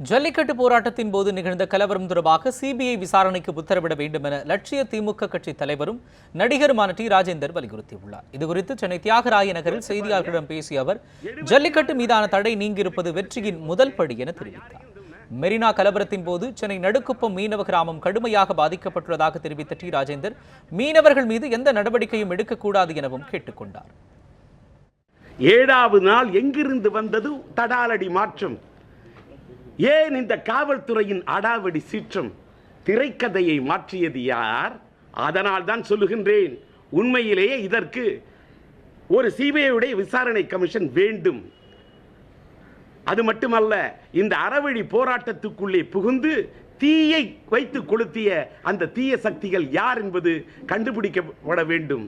ஜல்லிக்கட்டு போராட்டத்தின் போது நிகழ்ந்த கலவரம் தொடர்பாக சிபிஐ விசாரணைக்கு உத்தரவிட வேண்டும் என லட்சிய திமுக கட்சி தலைவரும் நடிகருமான டி ராஜேந்தர் வலியுறுத்தியுள்ளார். இதுகுறித்து சென்னை தியாகராய நகரில் செய்தியாளர்களிடம் பேசிய அவர் ஜல்லிக்கட்டு மீதான தடை நீங்கியிருப்பது வெற்றியின் முதல் படி என தெரிவித்தார். மெரினா கலவரத்தின் போது சென்னை நடுக்குப்பம் மீனவ கிராமம் கடுமையாக பாதிக்கப்பட்டுள்ளதாக தெரிவித்த டி ராஜேந்தர் மீனவர்கள் மீது எந்த நடவடிக்கையும் எடுக்கக்கூடாது எனவும் கேட்டுக்கொண்டார் ஏழாவது நாள் எங்கிருந்து வந்தது? தடாலடி மாற்றம். ஏன் இந்த காவல்துறையின் அடாவடி சீற்றம் திரைக்கதையை மாற்றியது யார்? அதனால் தான் சொல்லுகின்றேன். உண்மையிலேயே இதற்கு ஒரு சிபிஐயுடைய விசாரணை கமிஷன் வேண்டும். அது மட்டுமல்ல இந்த அறவழி போராட்டத்துக்குள்ளே புகுந்து தீயை வைத்து கொளுத்திய அந்த தீய சக்திகள் யார் என்பது கண்டுபிடிக்கப்பட வேண்டும்.